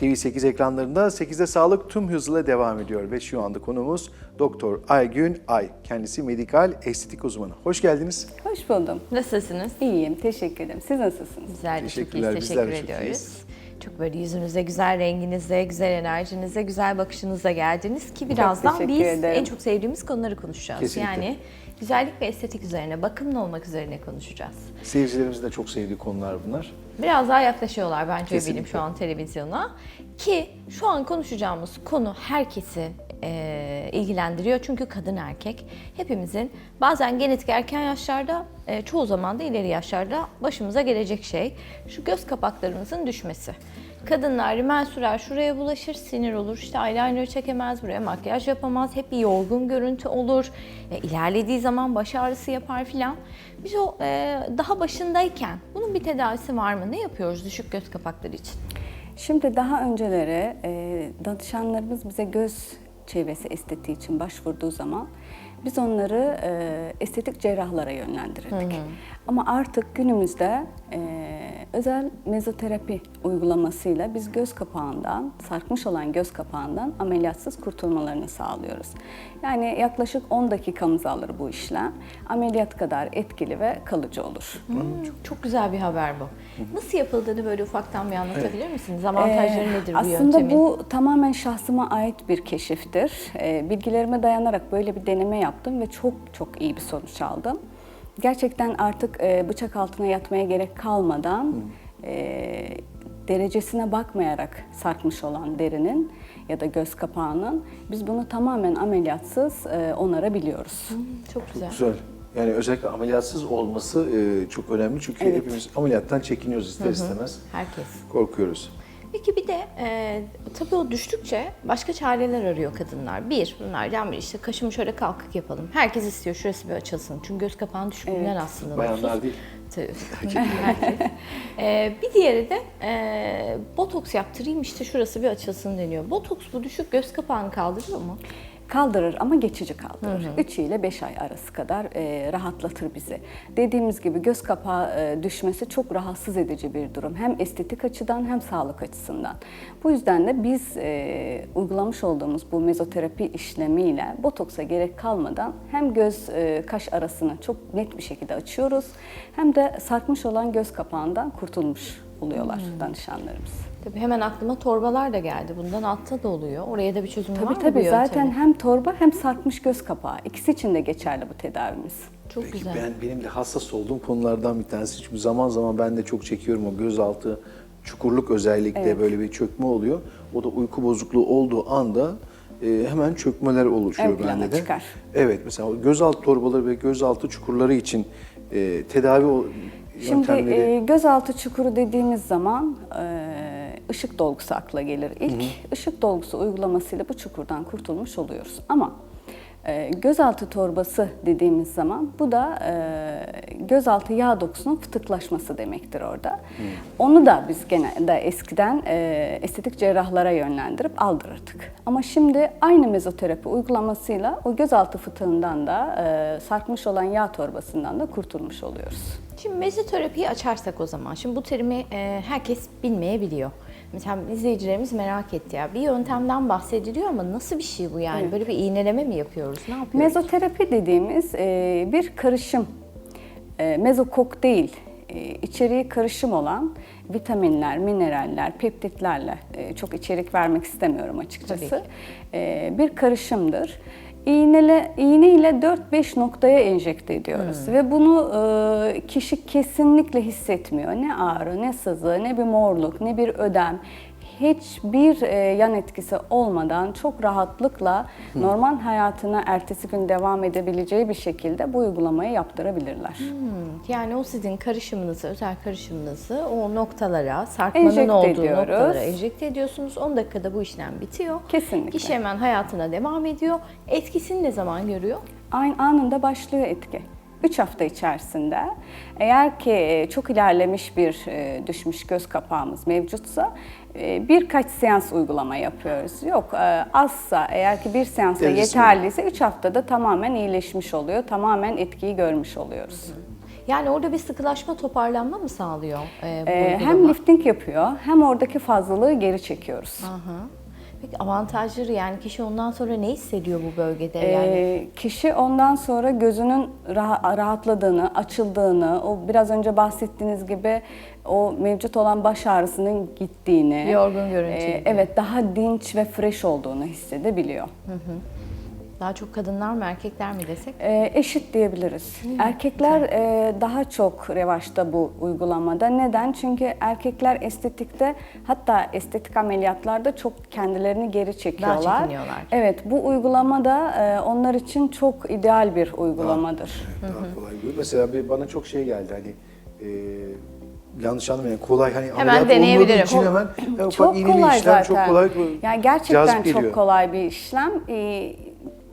TV8 ekranlarında 8'de sağlık tüm hızıyla devam ediyor ve şu anda konumuz Doktor Aygün Ay. Kendisi medikal estetik uzmanı. Hoş geldiniz. Hoş buldum. Nasılsınız? İyiyim, teşekkür ederim. Siz nasılsınız? Güzel, çok Teşekkürler, bizler Teşekkür çok ediyoruz. iyiyiz. Çok böyle yüzünüze, güzel renginizle, güzel enerjinize, güzel bakışınıza geldiniz ki birazdan biz ederim. en çok sevdiğimiz konuları konuşacağız. Kesinlikle. Yani güzellik ve estetik üzerine, bakımlı olmak üzerine konuşacağız. Seyircilerimizin de çok sevdiği konular bunlar. Biraz daha yaklaşıyorlar bence Kesinlikle. benim şu an televizyona. Ki şu an konuşacağımız konu herkesi e, ilgilendiriyor. Çünkü kadın erkek hepimizin bazen genetik erken yaşlarda, e, çoğu zaman da ileri yaşlarda başımıza gelecek şey şu göz kapaklarımızın düşmesi. Kadınlar rimel sürer şuraya bulaşır, sinir olur, işte eyeliner çekemez, buraya makyaj yapamaz, hep bir yorgun görüntü olur, e, ilerlediği zaman baş ağrısı yapar filan. Biz o e, daha başındayken bunun bir tedavisi var mı? Ne yapıyoruz düşük göz kapakları için? Şimdi daha önceleri e, danışanlarımız bize göz çevresi estetiği için başvurduğu zaman biz onları e, estetik cerrahlara yönlendirirdik. Ama artık günümüzde e, özel mezoterapi uygulamasıyla biz göz kapağından, sarkmış olan göz kapağından ameliyatsız kurtulmalarını sağlıyoruz. Yani yaklaşık 10 dakikamızı alır bu işlem. Ameliyat kadar etkili ve kalıcı olur. Çok, çok güzel bir haber bu. Nasıl yapıldığını böyle ufaktan bir anlatabilir misiniz? Avantajları Ee, nedir bu Aslında yöntemin? bu tamamen şahsıma ait bir keşiftir. Ee, bilgilerime dayanarak böyle bir deneme yaptım ve çok çok iyi bir sonuç aldım. Gerçekten artık e, bıçak altına yatmaya gerek kalmadan e, derecesine bakmayarak sarkmış olan derinin ya da göz kapağının biz bunu tamamen ameliyatsız e, onarabiliyoruz. Çok güzel. Güzel. Yani özellikle ameliyatsız olması e, çok önemli çünkü Evet. hepimiz ameliyattan çekiniyoruz ister istemez. Herkes. Korkuyoruz. Peki bir de e, tabii o düştükçe başka çareler arıyor kadınlar. Bir, bunlardan biri işte kaşımı şöyle kalkık yapalım. Herkes istiyor şurası bir açılsın. Çünkü göz kapağının düşüklüğünden aslında Bayanlar mutsuz. değil. Tabii. Herkes. E, bir diğeri de e, botoks yaptırayım işte şurası bir açılsın deniyor. Botoks bu düşük göz kapağını kaldırıyor mu? Kaldırır ama geçici kaldırır. 3 ile 5 ay arası kadar e, rahatlatır bizi. Dediğimiz gibi göz kapağı e, düşmesi çok rahatsız edici bir durum. Hem estetik açıdan hem sağlık açısından. Bu yüzden de biz e, uygulamış olduğumuz bu mezoterapi işlemiyle botoksa gerek kalmadan hem göz e, kaş arasını çok net bir şekilde açıyoruz hem de sarkmış olan göz kapağından kurtulmuş oluyorlar danışanlarımız. Tabii hemen aklıma torbalar da geldi. Bundan altta da oluyor. Oraya da bir çözüm var Tabii mı bu tabii yöntemin? zaten hem torba hem sarkmış göz kapağı ikisi için de geçerli bu tedavimiz. Çok Peki güzel. ben benim de hassas olduğum konulardan bir tanesi. Çünkü zaman zaman ben de çok çekiyorum o gözaltı çukurluk özellikle böyle bir çökme oluyor. O da uyku bozukluğu olduğu anda e, hemen çökmeler oluşuyor Ön bende de. çıkar. Evet mesela o gözaltı torbaları ve gözaltı çukurları için e, tedavi Şimdi yöntemleri e, gözaltı çukuru dediğimiz zaman e, ışık dolgusu akla gelir ilk. Işık dolgusu uygulamasıyla bu çukurdan kurtulmuş oluyoruz. Ama e, gözaltı torbası dediğimiz zaman bu da e, gözaltı yağ dokusunun fıtıklaşması demektir orada. Onu da biz genelde eskiden e, estetik cerrahlara yönlendirip aldırırdık. Ama şimdi aynı mezoterapi uygulamasıyla o gözaltı fıtığından da e, sarkmış olan yağ torbasından da kurtulmuş oluyoruz. Şimdi mezoterapiyi açarsak o zaman. Şimdi bu terimi e, herkes bilmeyebiliyor. Mesela izleyicilerimiz merak etti ya. Bir yöntemden bahsediliyor ama nasıl bir şey bu yani? Böyle bir iğneleme mi yapıyoruz? Ne yapıyoruz? Mezoterapi dediğimiz e, bir karışım, e, mezokokteyl, e, içeriği karışım olan vitaminler, mineraller, peptitlerle e, çok içerik vermek istemiyorum açıkçası. E, bir karışımdır. İğnele, iğne ile 4-5 noktaya enjekte ediyoruz. Ve bunu e, kişi kesinlikle hissetmiyor. Ne ağrı, ne sızı, ne bir morluk, ne bir ödem hiçbir e, yan etkisi olmadan çok rahatlıkla normal hayatına ertesi gün devam edebileceği bir şekilde bu uygulamayı yaptırabilirler. Hmm, Yani o sizin karışımınızı, özel karışımınızı o noktalara, sarkmanın Enjekte olduğu ediyoruz. noktalara enjekte ediyorsunuz. 10 dakikada bu işlem bitiyor. Kesinlikle. Kişi hemen hayatına devam ediyor. Etkisini ne zaman görüyor? Aynı anında başlıyor etki. 3 hafta içerisinde eğer ki e, çok ilerlemiş bir e, düşmüş göz kapağımız mevcutsa e, birkaç seans uygulama yapıyoruz. Yok azsa eğer ki bir seansa Derecesi yeterliyse 3 haftada tamamen iyileşmiş oluyor. Tamamen etkiyi görmüş oluyoruz. Yani orada bir sıkılaşma, toparlanma mı sağlıyor e, bu Ee, hem lifting yapıyor hem oradaki fazlalığı geri çekiyoruz. Aha. Peki avantajları yani kişi ondan sonra ne hissediyor bu bölgede? Yani Ee, kişi ondan sonra gözünün rah- rahatladığını, açıldığını, o biraz önce bahsettiğiniz gibi o mevcut olan baş ağrısının gittiğini, Yorgun görüntü e, evet daha dinç ve fresh olduğunu hissedebiliyor. Daha çok kadınlar mı erkekler mi desek? Ee, eşit diyebiliriz. Erkekler e, daha çok revaçta bu uygulamada. Neden? Çünkü erkekler estetikte hatta estetik ameliyatlarda çok kendilerini geri çekiyorlar. çekiniyorlar. Evet, bu uygulama da e, onlar için çok ideal bir uygulamadır. Daha kolay görüyor. Mesela bir bana çok şey geldi hani e, yanlış anlamayın kolay hani Hemen ameliyat deneyebilirim. için hemen e, ufak çok kolay işlem zaten. çok kolay. Yani gerçekten çok geliyor. kolay bir işlem. Ee,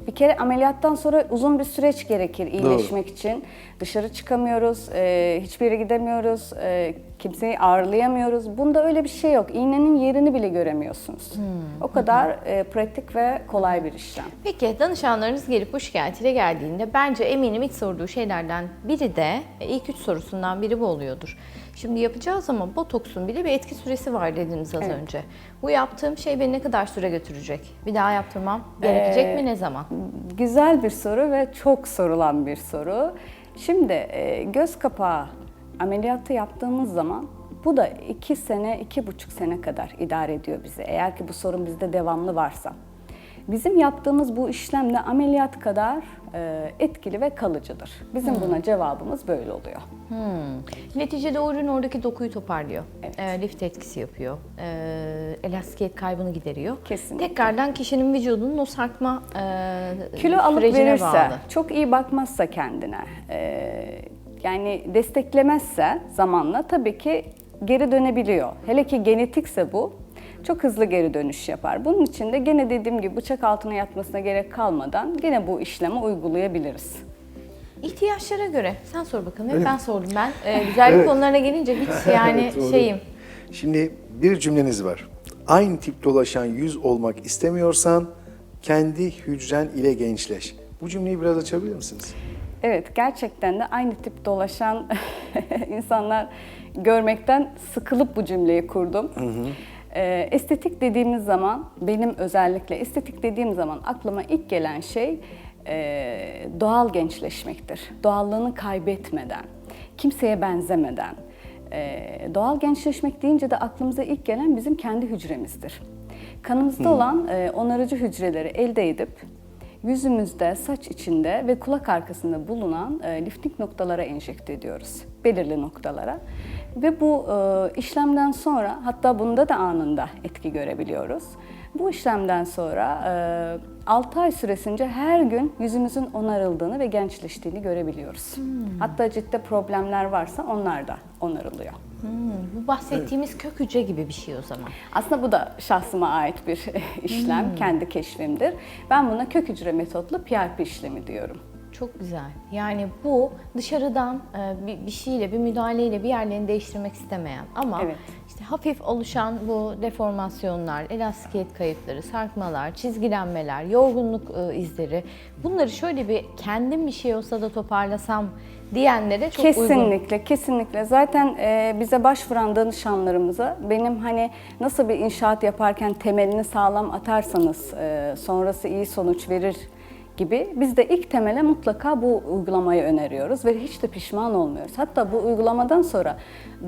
bir kere ameliyattan sonra uzun bir süreç gerekir iyileşmek için. Dışarı çıkamıyoruz, e, hiçbir yere gidemiyoruz, e, kimseyi ağırlayamıyoruz. Bunda öyle bir şey yok. İğnenin yerini bile göremiyorsunuz. Hmm. O kadar e, pratik ve kolay bir işlem. Peki danışanlarınız gelip bu şikayetiyle geldiğinde bence eminim ilk sorduğu şeylerden biri de e, ilk üç sorusundan biri bu oluyordur. Şimdi yapacağız ama botoksun bile bir etki süresi var dediniz az önce. Bu yaptığım şey beni ne kadar süre götürecek? Bir daha yaptırmam gerekecek Ee, mi ne zaman? Güzel bir soru ve çok sorulan bir soru. Şimdi e, göz kapağı ameliyatı yaptığımız zaman bu da iki sene, iki buçuk sene kadar idare ediyor bizi. Eğer ki bu sorun bizde devamlı varsa. Bizim yaptığımız bu işlemle ameliyat kadar e, etkili ve kalıcıdır. Bizim buna cevabımız böyle oluyor. Hmm. Neticede o ürün oradaki dokuyu toparlıyor. E, lift etkisi yapıyor. E, elastikiyet kaybını gideriyor. Kesinlikle. Tekrardan kişinin vücudunun o sarkma e, Kilo alıp verirse, bağlı. çok iyi bakmazsa kendine, e, yani desteklemezse zamanla tabii ki geri dönebiliyor. Hele ki genetikse bu, çok hızlı geri dönüş yapar. Bunun için de gene dediğim gibi bıçak altına yatmasına gerek kalmadan gene bu işlemi uygulayabiliriz. İhtiyaçlara göre. Sen sor bakalım. Hep ben sordum ben. Ee, güzellik Evet. konularına gelince hiç yani Evet, doğru. şeyim. Şimdi bir cümleniz var. Aynı tip dolaşan yüz olmak istemiyorsan kendi hücren ile gençleş. Bu cümleyi biraz açabilir misiniz? Evet, gerçekten de aynı tip dolaşan insanlar görmekten sıkılıp bu cümleyi kurdum. Ee, estetik dediğimiz zaman, benim özellikle estetik dediğim zaman aklıma ilk gelen şey e, doğal gençleşmektir. Doğallığını kaybetmeden, kimseye benzemeden. Ee, doğal gençleşmek deyince de aklımıza ilk gelen bizim kendi hücremizdir. Kanımızda olan e, onarıcı hücreleri elde edip yüzümüzde, saç içinde ve kulak arkasında bulunan e, lifting noktalara enjekte ediyoruz. Belirli noktalara. Ve bu e, işlemden sonra, hatta bunda da anında etki görebiliyoruz. Bu işlemden sonra e, 6 ay süresince her gün yüzümüzün onarıldığını ve gençleştiğini görebiliyoruz. Hatta ciddi problemler varsa onlar da onarılıyor. Hmm, bu bahsettiğimiz kök hücre gibi bir şey o zaman. Aslında bu da şahsıma ait bir işlem, kendi keşfimdir. Ben buna kök hücre metotlu PRP işlemi diyorum. Çok güzel. Yani bu dışarıdan e, bir, bir şeyle, bir müdahaleyle bir yerlerini değiştirmek istemeyen ama Evet. işte hafif oluşan bu deformasyonlar, elastikiyet kayıpları, sarkmalar, çizgilenmeler, yorgunluk e, izleri bunları şöyle bir kendim bir şey olsa da toparlasam diyenlere çok uygun. kesinlikle, kesinlikle. Zaten e, bize başvuran danışanlarımıza benim hani nasıl bir inşaat yaparken temelini sağlam atarsanız e, sonrası iyi sonuç verir gibi biz de ilk temele mutlaka bu uygulamayı öneriyoruz ve hiç de pişman olmuyoruz. Hatta bu uygulamadan sonra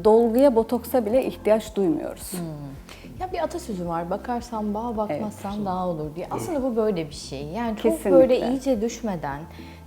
dolguya, botoksa bile ihtiyaç duymuyoruz. Ya bir atasözü var. Bakarsan bağ, bakmazsan dağ olur diye. Aslında bu böyle bir şey. Yani çok Kesinlikle. böyle iyice düşmeden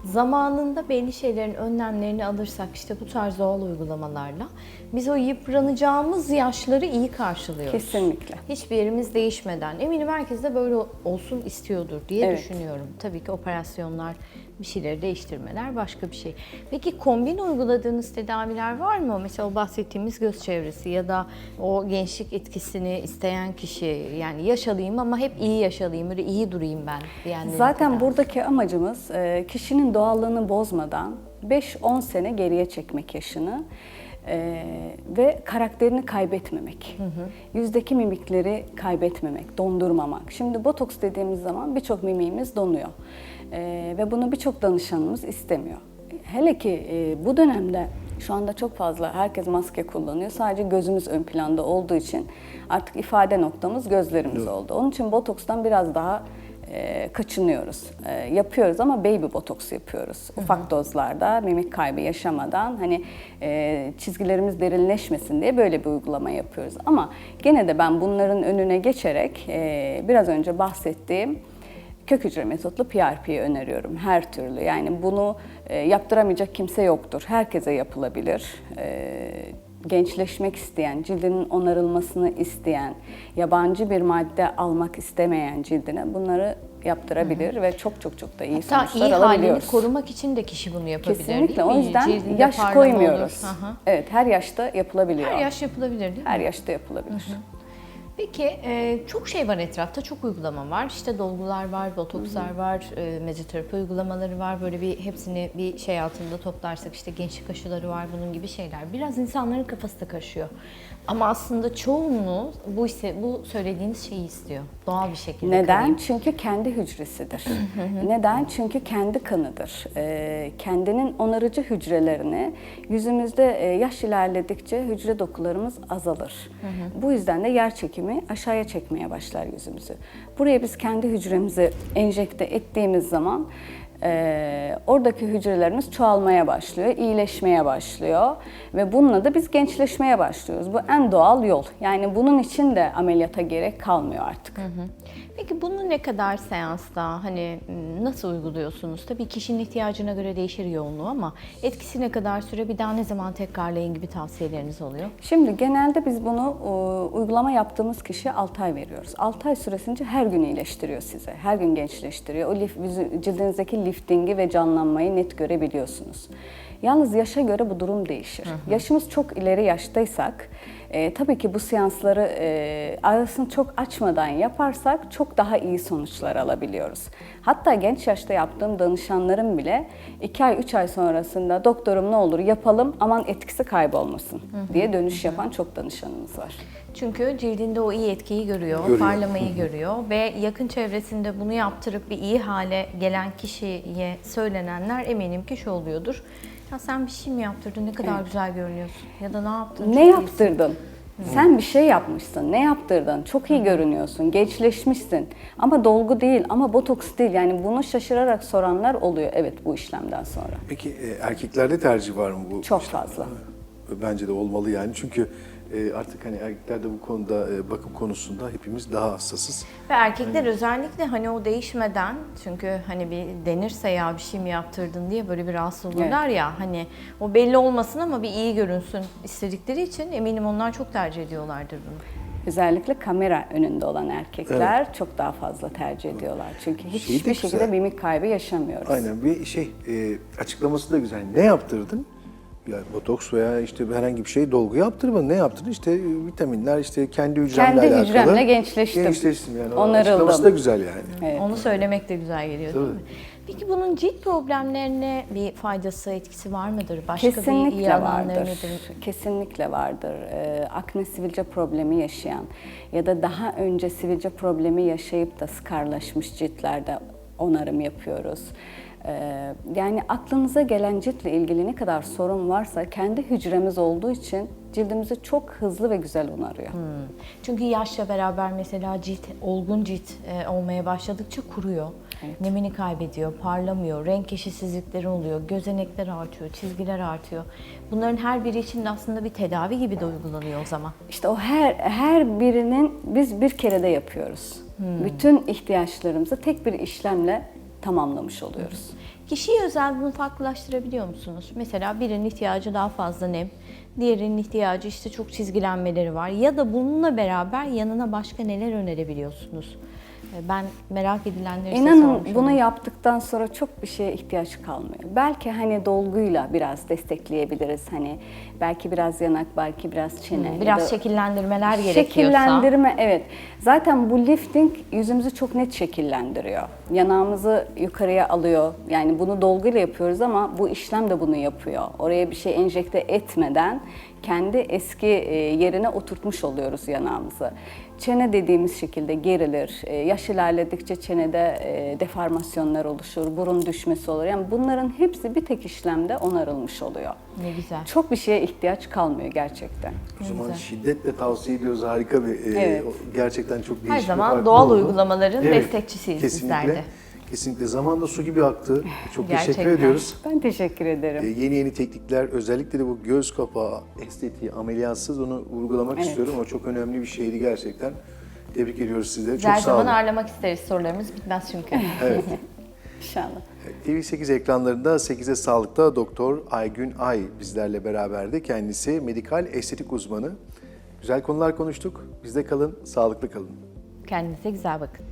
zamanında belli şeylerin önlemlerini alırsak işte bu tarz doğal uygulamalarla biz o yıpranacağımız yaşları iyi karşılıyoruz. Kesinlikle. Hiçbir yerimiz değişmeden. Eminim herkes de böyle olsun istiyordur diye Evet. düşünüyorum. Tabii ki operasyonlar, bir şeyleri değiştirmeler başka bir şey. Peki kombin uyguladığınız tedaviler var mı? Mesela o bahsettiğimiz göz çevresi ya da o gençlik etkisini isteyen kişi yani yaşalıyım ama hep iyi yaşalıyım, böyle iyi durayım ben diyenlerin Zaten tedavisi. buradaki amacımız e, kişinin doğallığını bozmadan 5-10 sene geriye çekmek yaşını e, ve karakterini kaybetmemek. Yüzdeki mimikleri kaybetmemek, dondurmamak. Şimdi botoks dediğimiz zaman birçok mimiğimiz donuyor. E, ve bunu birçok danışanımız istemiyor. Hele ki e, bu dönemde Şu anda çok fazla herkes maske kullanıyor. Sadece gözümüz ön planda olduğu için artık ifade noktamız gözlerimiz oldu. Onun için botokstan biraz daha e, kaçınıyoruz. E, yapıyoruz ama baby botoks yapıyoruz. Ufak dozlarda mimik kaybı yaşamadan hani e, çizgilerimiz derinleşmesin diye böyle bir uygulama yapıyoruz. Ama gene de ben bunların önüne geçerek e, biraz önce bahsettiğim kök hücre metotlu PRP'yi öneriyorum her türlü. Yani bunu e, yaptıramayacak kimse yoktur. Herkese yapılabilir. E, gençleşmek isteyen, cildinin onarılmasını isteyen, yabancı bir madde almak istemeyen cildine bunları yaptırabilir ve çok çok çok da iyi Hatta sonuçlar iyi halini korumak için de kişi bunu yapabilir Kesinlikle. O yüzden Cildinde yaş koymuyoruz. olur. Evet, her yaşta yapılabiliyor. Her yaş yapılabilir değil mi? Her yaşta yapılabilir. Peki e, çok şey var etrafta, çok uygulama var. İşte dolgular var, botokslar var, e, mezoterapi uygulamaları var. Böyle bir hepsini bir şey altında toplarsak işte gençlik aşıları var, bunun gibi şeyler. Biraz insanların kafası da karışıyor. Ama aslında çoğunluğu bu ise bu söylediğiniz şeyi istiyor. Doğal bir şekilde. Neden? kalayım. Çünkü kendi hücresidir. Neden? Çünkü kendi kanıdır. Ee, kendinin onarıcı hücrelerini yüzümüzde e, yaş ilerledikçe hücre dokularımız azalır. Bu yüzden de yer çekimi aşağıya çekmeye başlar yüzümüzü. Buraya biz kendi hücremizi enjekte ettiğimiz zaman e, oradaki hücrelerimiz çoğalmaya başlıyor, iyileşmeye başlıyor ve bununla da biz gençleşmeye başlıyoruz. Bu en doğal yol. Yani bunun için de ameliyata gerek kalmıyor artık. Peki bunu ne kadar seansta hani m, nasıl uyguluyorsunuz? Tabii kişinin ihtiyacına göre değişir yoğunluğu ama etkisi ne kadar süre bir daha ne zaman tekrarlayın gibi tavsiyeleriniz oluyor? Şimdi genelde biz bunu uygulama yaptığımız kişiye 6 ay veriyoruz. 6 ay süresince her gün iyileştiriyor size. Her gün gençleştiriyor. O lif, cildinizdeki liftingi ve canlanmayı net görebiliyorsunuz. Yalnız yaşa göre bu durum değişir. Yaşımız çok ileri yaştaysak e, tabii ki bu seansları e, arasını çok açmadan yaparsak çok daha iyi sonuçlar alabiliyoruz. Hatta genç yaşta yaptığım danışanlarım bile 2 ay 3 ay sonrasında doktorum ne olur yapalım aman etkisi kaybolmasın diye dönüş yapan çok danışanımız var. Çünkü cildinde o iyi etkiyi görüyor, Görüyor. parlamayı görüyor ve yakın çevresinde bunu yaptırıp bir iyi hale gelen kişiye söylenenler eminim ki şu oluyordur. Ya sen bir şey mi yaptırdın? Ne kadar Evet. güzel görünüyorsun. Ya da ne yaptın? Ne yaptırdın? Sen bir şey yapmışsın. Ne yaptırdın? Çok iyi görünüyorsun. Gençleşmişsin. Ama dolgu değil, ama botoks değil. Yani bunu şaşırarak soranlar oluyor. Evet bu işlemden sonra. Peki e, erkeklerde tercih var mı bu? Çok işte? fazla. Bence de olmalı yani çünkü e, artık hani erkekler de bu konuda e, bakım konusunda hepimiz daha hassasız. Ve erkekler özellikle hani o değişmeden çünkü hani bir denirse ya bir şey mi yaptırdın diye böyle bir rahatsız olurlar ya hani o belli olmasın ama bir iyi görünsün istedikleri için eminim onlar çok tercih ediyorlardır bunu. Özellikle kamera önünde olan erkekler çok daha fazla tercih ediyorlar. Çünkü Şey hiçbir de şekilde mimik kaybı yaşamıyoruz. Aynen bir şey e, açıklaması da güzel. Ne yaptırdın? Ya botoks veya işte herhangi bir şey dolgu yaptırmadın. Ne yaptırdın? İşte e, vitaminler işte kendi hücremle Kendi alakalı. hücremle gençleştim. Gençleştim yani. Onarıldım. Açıklaması da güzel yani. Evet. Onu söylemek de güzel geliyor değil mi? Peki bunun cilt problemlerine bir faydası, etkisi var mıdır? Başka bir iyi Kesinlikle alanları vardır. nedir? Kesinlikle vardır. Ee, akne sivilce problemi yaşayan ya da daha önce sivilce problemi yaşayıp da skarlaşmış ciltlerde onarım yapıyoruz. Ee, yani aklınıza gelen ciltle ilgili ne kadar sorun varsa kendi hücremiz olduğu için cildimizi çok hızlı ve güzel onarıyor. Çünkü yaşla beraber mesela cilt, olgun cilt e, olmaya başladıkça kuruyor. Nemini kaybediyor, parlamıyor, renk eşitsizlikleri oluyor, gözenekler artıyor, çizgiler artıyor. Bunların her biri için de aslında bir tedavi gibi de uygulanıyor o zaman. İşte o her her birinin biz bir kerede yapıyoruz. Bütün ihtiyaçlarımızı tek bir işlemle tamamlamış oluyoruz. Kişiye özel bunu farklılaştırabiliyor musunuz? Mesela birinin ihtiyacı daha fazla nem, diğerinin ihtiyacı işte çok çizgilenmeleri var. Ya da bununla beraber yanına başka neler önerebiliyorsunuz? E, Ben merak edilenleri size İnanın sormuş bunu olayım. yaptıktan sonra çok bir şeye ihtiyaç kalmıyor. Belki hani dolguyla biraz destekleyebiliriz. Hani belki biraz yanak, belki biraz çene. ya Biraz da- şekillendirmeler gerekiyorsa. Şekillendirme evet. Zaten bu lifting yüzümüzü çok net şekillendiriyor. Yanağımızı yukarıya alıyor. Yani bunu dolguyla yapıyoruz ama bu işlem de bunu yapıyor. Oraya bir şey enjekte etmeden kendi eski e, yerine oturtmuş oluyoruz yanağımızı. Çene dediğimiz şekilde gerilir. E, Yaş ilerledikçe çenede e, deformasyonlar oluşur, burun düşmesi olur. Yani bunların hepsi bir tek işlemde onarılmış oluyor. Ne güzel. Çok bir şeye ihtiyaç kalmıyor gerçekten. O zaman güzel. şiddetle tavsiye ediyoruz. Harika bir, Evet. gerçekten çok değişik Her zaman doğal oldu. uygulamaların destekçisiyiz kesinlikle, bizler de. Kesinlikle. Zaman da su gibi aktı. Çok teşekkür Gerçekten. ediyoruz. Ben teşekkür ederim. E, yeni yeni teknikler, özellikle de bu göz kapağı, estetiği, ameliyatsız onu vurgulamak Evet. istiyorum. O çok önemli bir şeydi gerçekten. Tebrik ediyoruz sizleri. Çok her sağ zaman olun. ağırlamak isteriz. Sorularımız bitmez çünkü. Evet. İnşallah. TV8 ekranlarında 8'e Sağlık'ta Doktor Aygün Ay bizlerle beraberdi. Kendisi medikal estetik uzmanı. Güzel konular konuştuk. Bizde kalın, sağlıklı kalın. Kendinize güzel bakın.